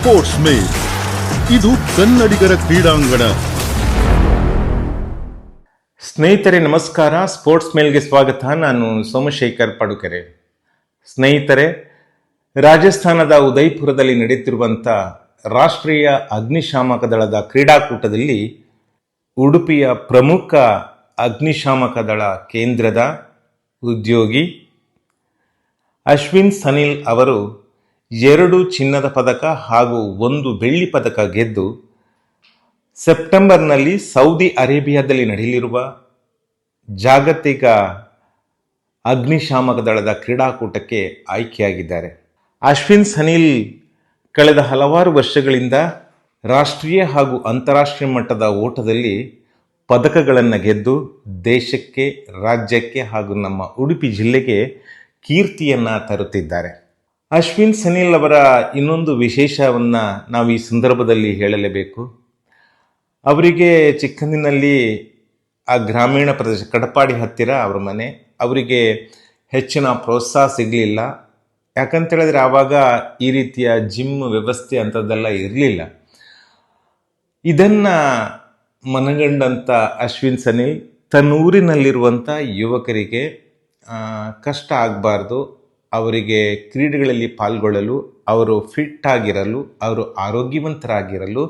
Sports ಮೇಲ್ ಇದು ಕನ್ನಡಿಗರ ಕ್ರೀಡಾಂಗಣ. ಸ್ನೇಹಿತರೆ, ನಮಸ್ಕಾರ. ಸ್ಪೋರ್ಟ್ಸ್ ಮೇಲ್ಗೆ ಸ್ವಾಗತ. ನಾನು ಸೋಮಶೇಖರ್ ಪಡುಕೆರೆ. ಸ್ನೇಹಿತರೆ, ರಾಜಸ್ಥಾನದ ಉದಯ್ಪುರದಲ್ಲಿ ನಡೆಯುತ್ತಿರುವಂಥ ರಾಷ್ಟ್ರೀಯ ಅಗ್ನಿಶಾಮಕ ದಳದ ಕ್ರೀಡಾಕೂಟದಲ್ಲಿ ಉಡುಪಿಯ ಪ್ರಮುಖ ಅಗ್ನಿಶಾಮಕ ದಳ ಕೇಂದ್ರದ ಉದ್ಯೋಗಿ ಅಶ್ವಿನ್ ಸನಿಲ್ ಅವರು ಎರಡು ಚಿನ್ನದ ಪದಕ ಹಾಗೂ ಒಂದು ಬೆಳ್ಳಿ ಪದಕ ಗೆದ್ದು ಸೆಪ್ಟೆಂಬರ್ನಲ್ಲಿ ಸೌದಿ ಅರೇಬಿಯಾದಲ್ಲಿ ನಡೆಯಲಿರುವ ಜಾಗತಿಕ ಅಗ್ನಿಶಾಮಕ ದಳದ ಕ್ರೀಡಾಕೂಟಕ್ಕೆ ಆಯ್ಕೆಯಾಗಿದ್ದಾರೆ. ಅಶ್ವಿನ್ ಸನಿಲ್ ಕಳೆದ ಹಲವಾರು ವರ್ಷಗಳಿಂದ ರಾಷ್ಟ್ರೀಯ ಹಾಗೂ ಅಂತಾರಾಷ್ಟ್ರೀಯ ಮಟ್ಟದ ಓಟದಲ್ಲಿ ಪದಕಗಳನ್ನು ಗೆದ್ದು ದೇಶಕ್ಕೆ, ರಾಜ್ಯಕ್ಕೆ ಹಾಗೂ ನಮ್ಮ ಉಡುಪಿ ಜಿಲ್ಲೆಗೆ ಕೀರ್ತಿಯನ್ನು ತರುತ್ತಿದ್ದಾರೆ. ಅಶ್ವಿನ್ ಸನಿಲ್ ಅವರ ಇನ್ನೊಂದು ವಿಶೇಷವನ್ನು ನಾವು ಈ ಸಂದರ್ಭದಲ್ಲಿ ಹೇಳಲೇಬೇಕು. ಅವರಿಗೆ ಚಿಕ್ಕಂದಿನಲ್ಲಿ ಆ ಗ್ರಾಮೀಣ ಪ್ರದೇಶ, ಕಡಪಾಡಿ ಹತ್ತಿರ ಅವರ ಮನೆ, ಅವರಿಗೆ ಹೆಚ್ಚಿನ ಪ್ರೋತ್ಸಾಹ ಸಿಗಲಿಲ್ಲ. ಯಾಕಂತ ಹೇಳಿದ್ರೆ ಆವಾಗ ಈ ರೀತಿಯ ಜಿಮ್ ವ್ಯವಸ್ಥೆ ಅಂಥದ್ದೆಲ್ಲ ಇರಲಿಲ್ಲ. ಇದನ್ನು ಮನಗಂಡಂಥ ಅಶ್ವಿನ್ ಸನಿಲ್ ತನ್ನೂರಿನಲ್ಲಿರುವಂಥ ಯುವಕರಿಗೆ ಕಷ್ಟ ಆಗಬಾರ್ದು. ಅವರಿಗೆ ಕ್ರೀಡೆಗಳಲ್ಲಿ ಪಾಲ್ಗೊಳ್ಳಲು, ಅವರು ಫಿಟ್ ಆಗಿರಲು, ಅವರು ಆರೋಗ್ಯವಂತರಾಗಿರಲು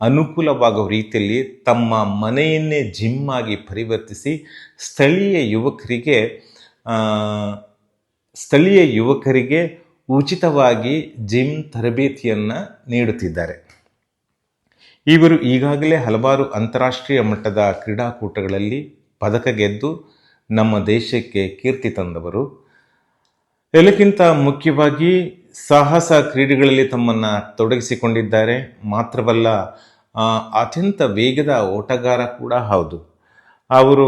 ಅನುಕೂಲವಾಗುವ ರೀತಿಯಲ್ಲಿ ತಮ್ಮ ಮನೆಯನ್ನೇ ಜಿಮ್ ಆಗಿ ಪರಿವರ್ತಿಸಿ ಸ್ಥಳೀಯ ಯುವಕರಿಗೆ ಸ್ಥಳೀಯ ಯುವಕರಿಗೆ ಉಚಿತವಾಗಿ ಜಿಮ್ ತರಬೇತಿಯನ್ನು ನೀಡುತ್ತಿದ್ದಾರೆ. ಇವರು ಈಗಾಗಲೇ ಹಲವಾರು ಅಂತಾರಾಷ್ಟ್ರೀಯ ಮಟ್ಟದ ಕ್ರೀಡಾಕೂಟಗಳಲ್ಲಿ ಪದಕ ಗೆದ್ದು ನಮ್ಮ ದೇಶಕ್ಕೆ ಕೀರ್ತಿ ತಂದವರು. ಎಲ್ಲಕ್ಕಿಂತ ಮುಖ್ಯವಾಗಿ ಸಾಹಸ ಕ್ರೀಡೆಗಳಲ್ಲಿ ತಮ್ಮನ್ನು ತೊಡಗಿಸಿಕೊಂಡಿದ್ದಾರೆ. ಮಾತ್ರವಲ್ಲ ಅತ್ಯಂತ ವೇಗದ ಓಟಗಾರ ಕೂಡ ಹೌದು. ಅವರು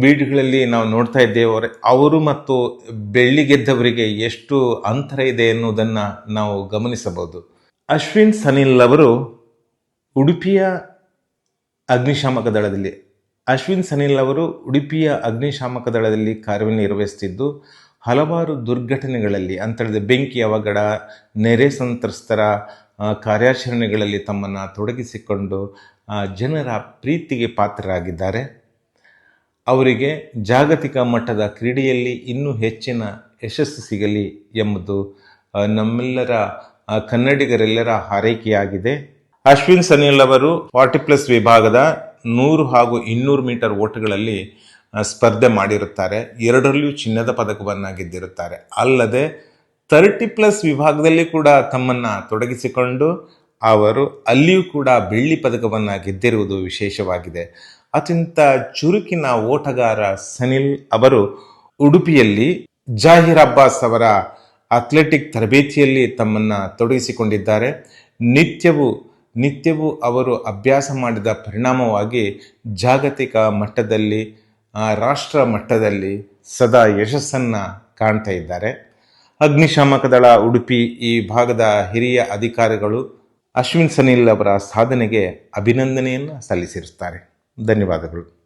ಬೀಡುಗಳಲ್ಲಿ ನಾವು ನೋಡ್ತಾ ಇದ್ದೇವೆ, ಅವರ, ಅವರು ಮತ್ತು ಬೆಳ್ಳಿ ಗೆದ್ದವರಿಗೆ ಎಷ್ಟು ಅಂತರ ಇದೆ ಎನ್ನುವುದನ್ನು ನಾವು ಗಮನಿಸಬಹುದು. ಅಶ್ವಿನ್ ಸನಿಲ್ ಅವರು ಉಡುಪಿಯ ಅಗ್ನಿಶಾಮಕ ದಳದಲ್ಲಿ, ಅಶ್ವಿನ್ ಸನಿಲ್ ಅವರು ಉಡುಪಿಯ ಅಗ್ನಿಶಾಮಕ ದಳದಲ್ಲಿ ಕಾರ್ಯನಿರ್ವಹಿಸುತ್ತಿದ್ದು ಹಲವಾರು ದುರ್ಘಟನೆಗಳಲ್ಲಿ, ಅಂತೇಳಿದ್ರೆ ಬೆಂಕಿ ಅವಘಡ, ನೆರೆ ಸಂತ್ರಸ್ತರ ಕಾರ್ಯಾಚರಣೆಗಳಲ್ಲಿ ತಮ್ಮನ್ನು ತೊಡಗಿಸಿಕೊಂಡು ಜನರ ಪ್ರೀತಿಗೆ ಪಾತ್ರರಾಗಿದ್ದಾರೆ. ಅವರಿಗೆ ಜಾಗತಿಕ ಮಟ್ಟದ ಕ್ರೀಡೆಯಲ್ಲಿ ಇನ್ನೂ ಹೆಚ್ಚಿನ ಯಶಸ್ಸು ಸಿಗಲಿ ಎಂಬುದು ನಮ್ಮೆಲ್ಲರ ಕನ್ನಡಿಗರೆಲ್ಲರ ಹಾರೈಕೆಯಾಗಿದೆ. ಅಶ್ವಿನ್ ಸನಿಲ್ ಅವರು ಫಾರ್ಟಿ ಪ್ಲಸ್ ವಿಭಾಗದ ನೂರು ಹಾಗೂ ಇನ್ನೂರು ಮೀಟರ್ ಓಟಗಳಲ್ಲಿ ಸ್ಪರ್ಧೆ ಮಾಡಿರುತ್ತಾರೆ. ಎರಡರಲ್ಲಿಯೂ ಚಿನ್ನದ ಪದಕವನ್ನು ಗೆದ್ದಿರುತ್ತಾರೆ ಅಲ್ಲದೆ ತರ್ಟಿ ಪ್ಲಸ್ ವಿಭಾಗದಲ್ಲಿ ಕೂಡ ತಮ್ಮನ್ನು ತೊಡಗಿಸಿಕೊಂಡು ಅವರು ಅಲ್ಲಿಯೂ ಕೂಡ ಬೆಳ್ಳಿ ಪದಕವನ್ನು ಗೆದ್ದಿರುವುದು ವಿಶೇಷವಾಗಿದೆ. ಅತ್ಯಂತ ಚುರುಕಿನ ಓಟಗಾರ ಸನಿಲ್ ಅವರು ಉಡುಪಿಯಲ್ಲಿ ಜಾಹಿರ್ ಅಬ್ಬಾಸ್ ಅವರ ಅಥ್ಲೆಟಿಕ್ ತರಬೇತಿಯಲ್ಲಿ ತಮ್ಮನ್ನು ತೊಡಗಿಸಿಕೊಂಡಿದ್ದಾರೆ. ನಿತ್ಯವೂ ನಿತ್ಯವೂ ಅವರು ಅಭ್ಯಾಸ ಮಾಡಿದ ಪರಿಣಾಮವಾಗಿ ಜಾಗತಿಕ ಮಟ್ಟದಲ್ಲಿ ರಾಷ್ಟ್ರ ಮಟ್ಟದಲ್ಲಿ ಸದಾ ಯಶಸ್ಸನ್ನು ಕಾಣ್ತಾ ಇದ್ದಾರೆ. ಅಗ್ನಿಶಾಮಕ ದಳ ಉಡುಪಿ ಈ ಭಾಗದ ಹಿರಿಯ ಅಧಿಕಾರಿಗಳು ಅಶ್ವಿನ್ ಸನಿಲ್ ಅವರ ಸಾಧನೆಗೆ ಅಭಿನಂದನೆಯನ್ನು ಸಲ್ಲಿಸಿರುತ್ತಾರೆ. ಧನ್ಯವಾದಗಳು.